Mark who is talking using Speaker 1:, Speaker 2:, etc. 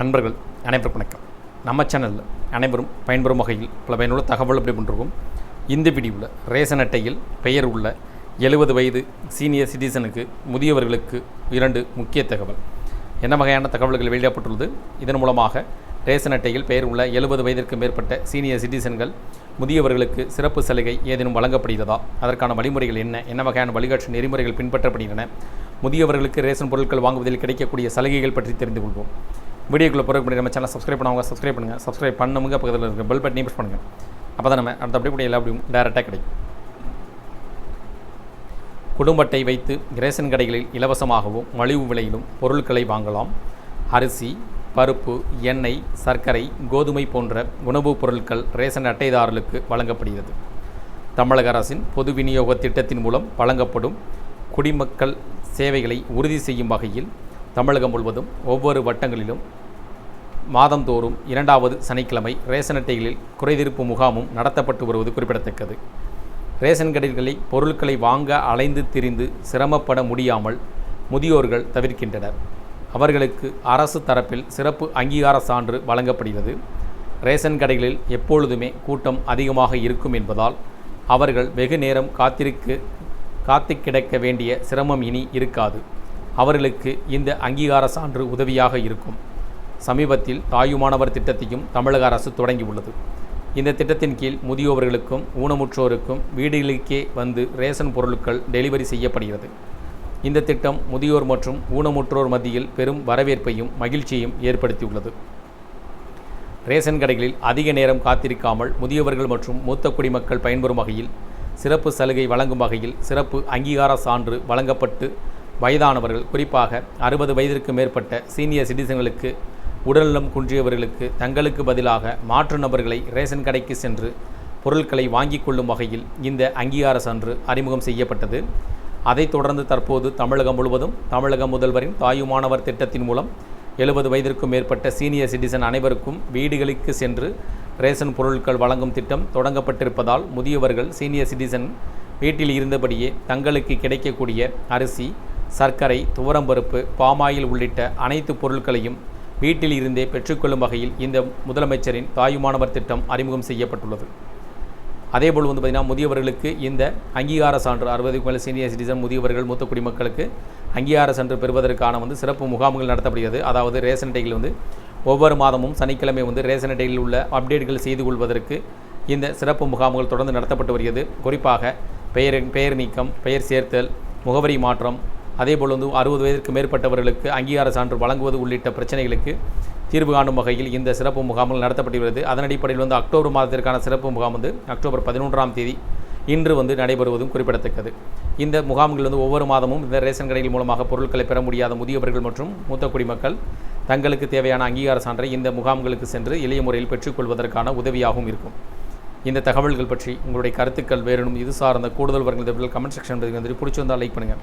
Speaker 1: நண்பர்கள் அனைவருக்கும் வணக்கம். நம்ம சேனலில் அனைவரும் பயன்பெறும் வகையில் பல பயனுள்ள தகவல் அப்படி பண்ணிருக்கோம் இந்த வீடியோவில் ரேஷன் அட்டையில் பெயர் உள்ள எழுபது வயது சீனியர் சிட்டிசனுக்கு முதியவர்களுக்கு இரண்டு முக்கிய தகவல். என்ன வகையான தகவல்கள் வெளியிடப்பட்டுள்ளது? இதன் மூலமாக ரேஷன் அட்டையில் பெயர் உள்ள எழுபது வயதிற்கு மேற்பட்ட சீனியர் சிட்டிசன்கள் முதியவர்களுக்கு சிறப்பு சலுகை ஏதேனும் வழங்கப்படுகிறதா? அதற்கான வழிமுறைகள் என்ன? என்ன வகையான வழிகாட்டு நெறிமுறைகள் பின்பற்றப்படுகின்றன? முதியவர்களுக்கு ரேஷன் பொருட்கள் வாங்குவதில் கிடைக்கக்கூடிய சலுகைகள் பற்றி தெரிந்து கொள்வோம். வீடியோக்குள்ளே பிறகு பண்ணி நம்ம சேனல் சப்ஸ்கிரைப் பண்ணவங்க சப்ஸ்கிரைப் பண்ணுங்கள் சப்ஸ்கிரைப் பண்ணுங்க பக்கத்தில் இருக்க பெல் பட்டனையும் ப்ரெஸ் பண்ணுங்கள் அப்போ தான் நம்ம அடுத்த அப்படி கூட எல்லா அப்படியும் டேரெக்டாக கிடைக்கும். குடும்பத்தை வைத்து ரேஷன் கடைகளில் இலவசமாகவும் மலிவு விலையிலும் பொருட்களை வாங்கலாம். அரிசி பருப்பு எண்ணெய் சர்க்கரை கோதுமை போன்ற உணவுப் பொருட்கள் ரேஷன் அட்டைதாரர்களுக்கு வழங்கப்படுகிறது. தமிழக அரசின் பொது விநியோக திட்டத்தின் மூலம் வழங்கப்படும் குடிமக்கள் சேவைகளை உறுதி செய்யும் வகையில் தமிழகம் முழுவதும் ஒவ்வொரு வட்டங்களிலும் மாதந்தோறும் இரண்டாவது சனிக்கிழமை ரேஷன் அட்டைகளில் குறைதீர்ப்பு முகாமும் நடத்தப்பட்டு வருவது குறிப்பிடத்தக்கது. ரேஷன் கடைகளில் பொருட்களை வாங்க அலைந்து திரிந்து சிரமப்பட முடியாமல் முதியோர்கள் தவிர்க்கின்றனர். அவர்களுக்கு அரசு தரப்பில் சிறப்பு அங்கீகார சான்று வழங்கப்படுகிறது. ரேஷன் கடைகளில் எப்பொழுதுமே கூட்டம் அதிகமாக இருக்கும் என்பதால் அவர்கள் வெகு நேரம் காத்திருக்க காத்து கிடக்க வேண்டிய சிரமம் இனி இருக்காது. அவர்களுக்கு இந்த அங்கீகார சான்று உதவியாக இருக்கும். சமீபத்தில் தாயுமானவர் திட்டத்தையும் தமிழக அரசு தொடங்கியுள்ளது. இந்த திட்டத்தின் கீழ் முதியோர்களுக்கும் ஊனமுற்றோருக்கும் வீடுகளுக்கே வந்து ரேஷன் பொருட்கள் டெலிவரி செய்யப்படுகிறது. இந்த திட்டம் முதியோர் மற்றும் ஊனமுற்றோர் மத்தியில் பெரும் வரவேற்பையும் மகிழ்ச்சியையும் ஏற்படுத்தியுள்ளது. ரேஷன் கடைகளில் அதிக நேரம் காத்திருக்காமல் முதியவர்கள் மற்றும் மூத்த குடிமக்கள் பயன்பெறும் வகையில் சிறப்பு சலுகை வழங்கும் வகையில் சிறப்பு அங்கீகார சான்று வழங்கப்பட்டு வயதானவர்கள் குறிப்பாக அறுபது வயதிற்கு மேற்பட்ட சீனியர் சிட்டிசன்களுக்கு உடல்நலம் குன்றியவர்களுக்கு தங்களுக்கு பதிலாக மாற்று நபர்களை ரேஷன் கடைக்கு சென்று பொருட்களை வாங்கிக் கொள்ளும் வகையில் இந்த அங்கீகார சான்று அறிமுகம் செய்யப்பட்டது. அதைத் தொடர்ந்து தற்போது தமிழகம் முழுவதும் தமிழக முதல்வரின் தாயுமானவர் திட்டத்தின் மூலம் எழுபது வயதிற்கும் மேற்பட்ட சீனியர் சிட்டிசன் அனைவருக்கும் வீடுகளுக்கு சென்று ரேஷன் பொருட்கள் வழங்கும் திட்டம் தொடங்கப்பட்டிருப்பதால் முதியவர்கள் சீனியர் சிட்டிசன் வீட்டில் இருந்தபடியே தங்களுக்கு கிடைக்கக்கூடிய அரிசி சர்க்கரை துவரம்பருப்பு பாமாயில் உள்ளிட்ட அனைத்து பொருட்களையும் வீட்டில் இருந்தே பெற்றுக்கொள்ளும் வகையில் இந்த முதலமைச்சரின் தாயுமானவர் திட்டம் அறிமுகம் செய்யப்பட்டுள்ளது. அதேபோல் வந்து பார்த்திங்கன்னா முதியவர்களுக்கு இந்த அங்கீகார சான்று அறுபதுக்கு மேலே சீனியர் சிட்டிசன் முதியவர்கள் மூத்த குடிமக்களுக்கு அங்கீகார சான்று பெறுவதற்கான வந்து சிறப்பு முகாம்கள் நடத்தப்படுகிறது. அதாவது ரேஷன் அட்டைகள் வந்து ஒவ்வொரு மாதமும் சனிக்கிழமை வந்து ரேஷன் அட்டையில் உள்ள அப்டேட்கள் செய்து கொள்வதற்கு இந்த சிறப்பு முகாம்கள் தொடர்ந்து நடத்தப்பட்டு வருகிறது. குறிப்பாக பெயர் பெயர் நீக்கம் பெயர் சேர்த்தல் முகவரி மாற்றம் அதேபோல் வந்து அறுபது வயதிற்கு மேற்பட்டவர்களுக்கு அங்கீகார சான்று வழங்குவது உள்ளிட்ட பிரச்சனைகளுக்கு தீர்வு காணும் வகையில் இந்த சிறப்பு முகாம்கள் நடத்தப்பட்டுள்ளது அதன் அடிப்படையில் வந்து அக்டோபர் மாதத்திற்கான சிறப்பு முகாம் வந்து அக்டோபர் பதினொன்றாம் தேதி இன்று வந்து நடைபெறுவதும் குறிப்பிடத்தக்கது. இந்த முகாம்கள் வந்து ஒவ்வொரு மாதமும் இந்த ரேஷன் கடைகள் மூலமாக பொருட்களை பெற முடியாத முதியவர்கள் மற்றும் மூத்த குடிமக்கள் தங்களுக்கு தேவையான அங்கீகார சான்றை இந்த முகாம்களுக்கு சென்று எளிய முறையில் பெற்றுக்கொள்வதற்கான உதவியாகவும் இருக்கும். இந்த தகவல்கள் பற்றி உங்களுடைய கருத்துக்கள் வேறணும் இது சார்ந்த கூடுதல் வருகின்ற கமெண்ட் செக்ஷன் வந்து பிடிச்சிருந்தால் லைக் பண்ணுங்கள்